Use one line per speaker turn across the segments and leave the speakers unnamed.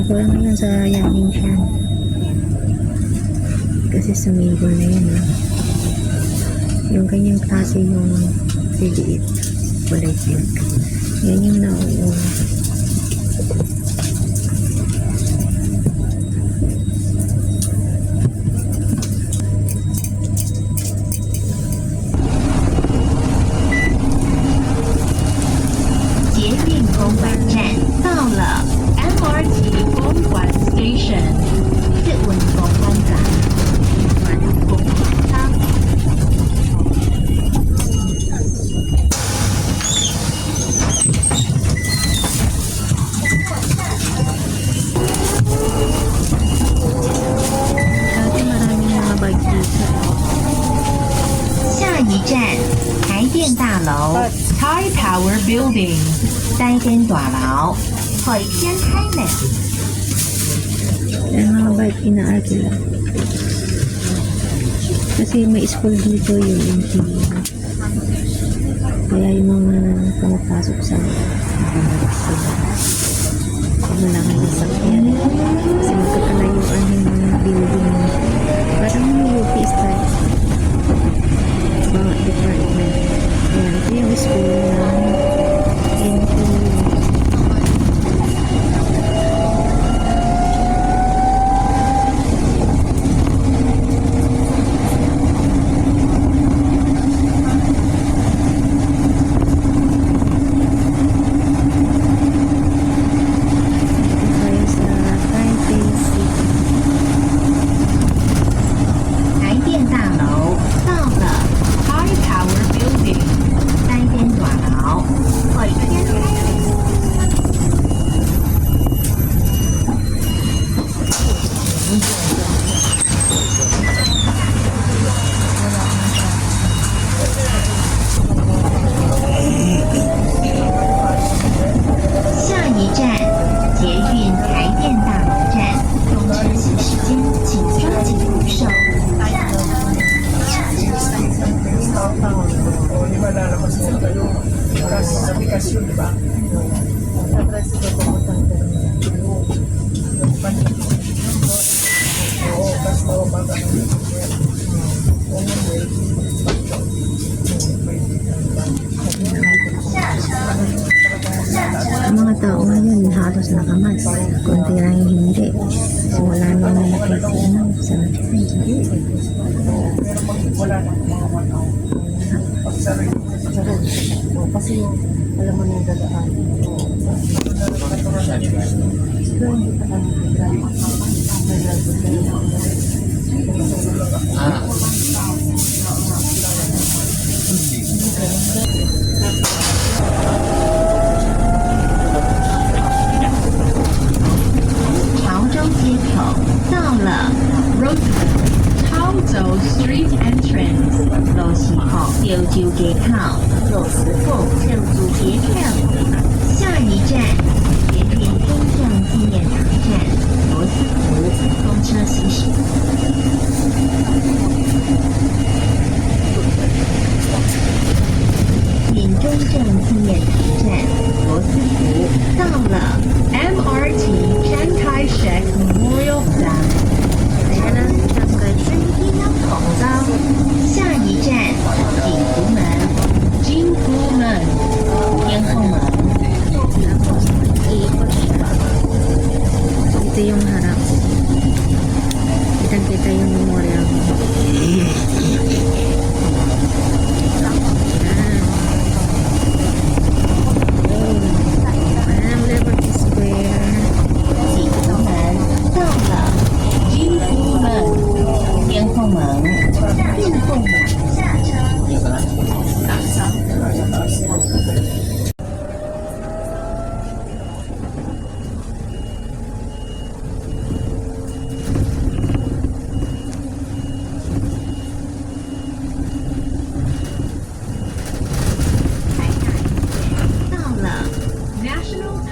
Nakulang lang sa yaking hand. Kasi sumigo na yan. Eh. Ah. Yung kanyang klase yung liliit. Kulay pink. Yan yung nauuna.
台电大楼 Thai Tower Building 台电大楼海天台美
Ayan mga bike, inaagi lang. Kasi may school dito yung Kaya yung mga pumapasok sa mga sila. Wala nga sa mga department. Ayan, he was school tao ngayon halos nakamas. Kunti lang yung hindi. Simula na yung malaki si ano, sa
Kasi alam mo na yung dadaan.
Ah. 斜靠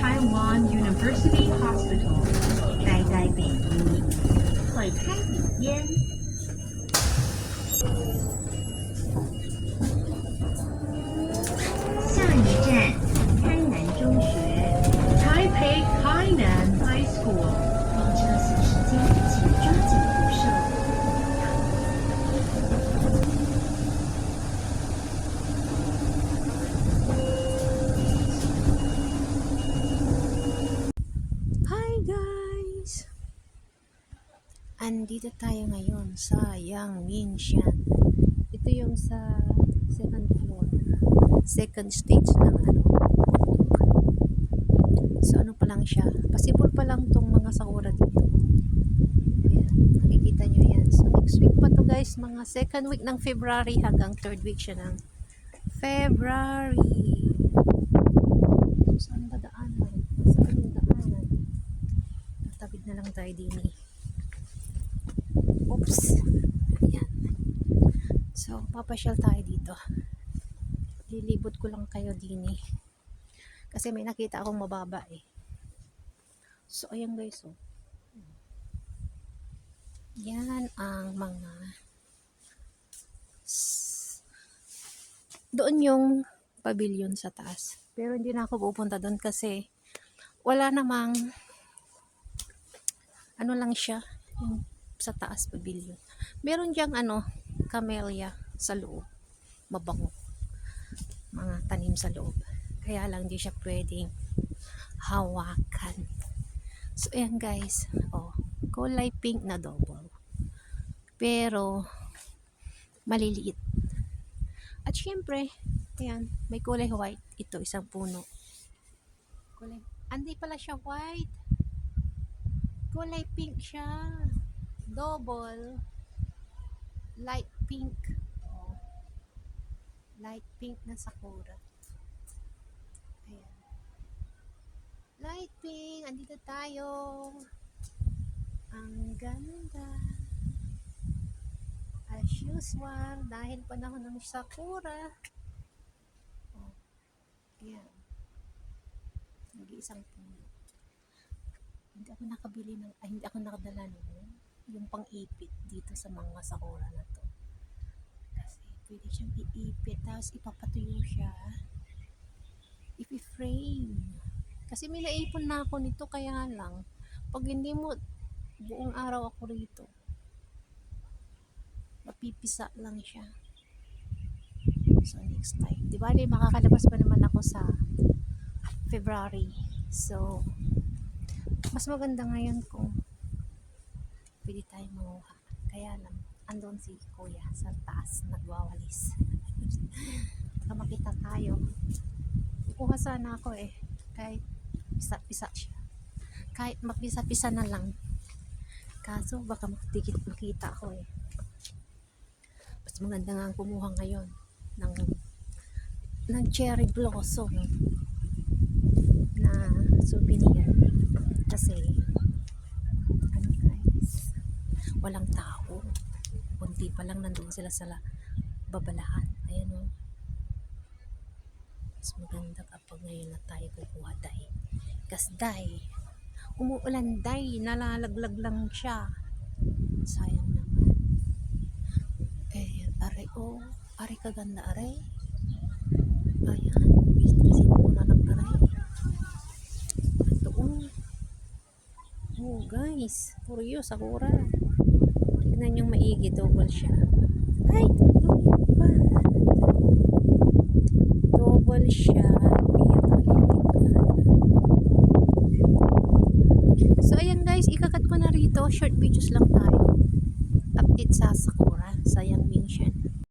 Taiwan University hospital Hospital，待在北医，会开笔烟。
Andito tayo ngayon sa Yang Mingshan. Ito yung sa second floor. Second stage ng ano. So ano pa lang siya. Possible pa lang tong mga sakura dito. Ayan, nakikita nyo yan. So next week pa to guys. Mga second week ng February hanggang third week siya ng February. Saan ba daanan? Saan yung daanan? Tatawid na lang tayo din eh. Oops. Ayan. So, papasyal tayo dito. Lilibot ko lang kayo din eh. Kasi may nakita akong mababa eh. So, ayan guys oh. Yan ang mga doon yung pavilion sa taas. Pero hindi na ako pupunta doon kasi wala namang ano lang siya yung sa taas pavilion. Meron diyang ano, camellia sa loob. Mabango. Mga tanim sa loob. Kaya lang di siya pwedeng hawakan. So, ayan guys. Oh, kulay pink na double. Pero, maliliit. At syempre, ayan, may kulay white. Ito, isang puno. Kulay, hindi pala siya white. Kulay pink siya. Double. Light pink. Oh. Light pink na sakura. Ayan. Light pink. Andito tayo. Ang ganda. As usual, dahil panahon ng sakura. Oh. Ayan. Nag-iisang puno. Hindi ako nakabili ng, ay hindi ako nakadala noon. Yung pang-ipit dito sa mga sakura na to. Kasi pwede siyang iipit, tapos ipapatuyo siya. Ipi-frame. Kasi may naipon na ako nito, kaya lang, pag hindi mo, buong araw ako rito, mapipisa lang siya. So, next time. Di ba, makakalabas pa naman ako sa February. So, mas maganda ngayon kung pwede tayo manguha. Kaya lang, andun si kuya sa taas, nagwawalis. Baka makita tayo. Kukuha sana ako eh. Kahit pisa-pisa siya. Kahit magpisa-pisa na lang. Kaso baka makikita, makita ako eh. Mas maganda nga ang kumuha ngayon ng ng cherry blossom na souvenir kasi ano guys walang tao kunti pa lang sila sa la- babalahan. Ayan o mas maganda kapag ngayon na tayo kukuha day kas day umuulan day nalalaglag lang siya. Sayang naman. Eh aray oh. Aray kaganda aray. Ayan business muna ng aray. Ito oh. Oh, guys. Puro yun, sakura. Tignan yung maigi. Double siya. Ay! lumipad. Double siya. So, ayan guys. Ikakat ko na rito. Short videos lang tayo.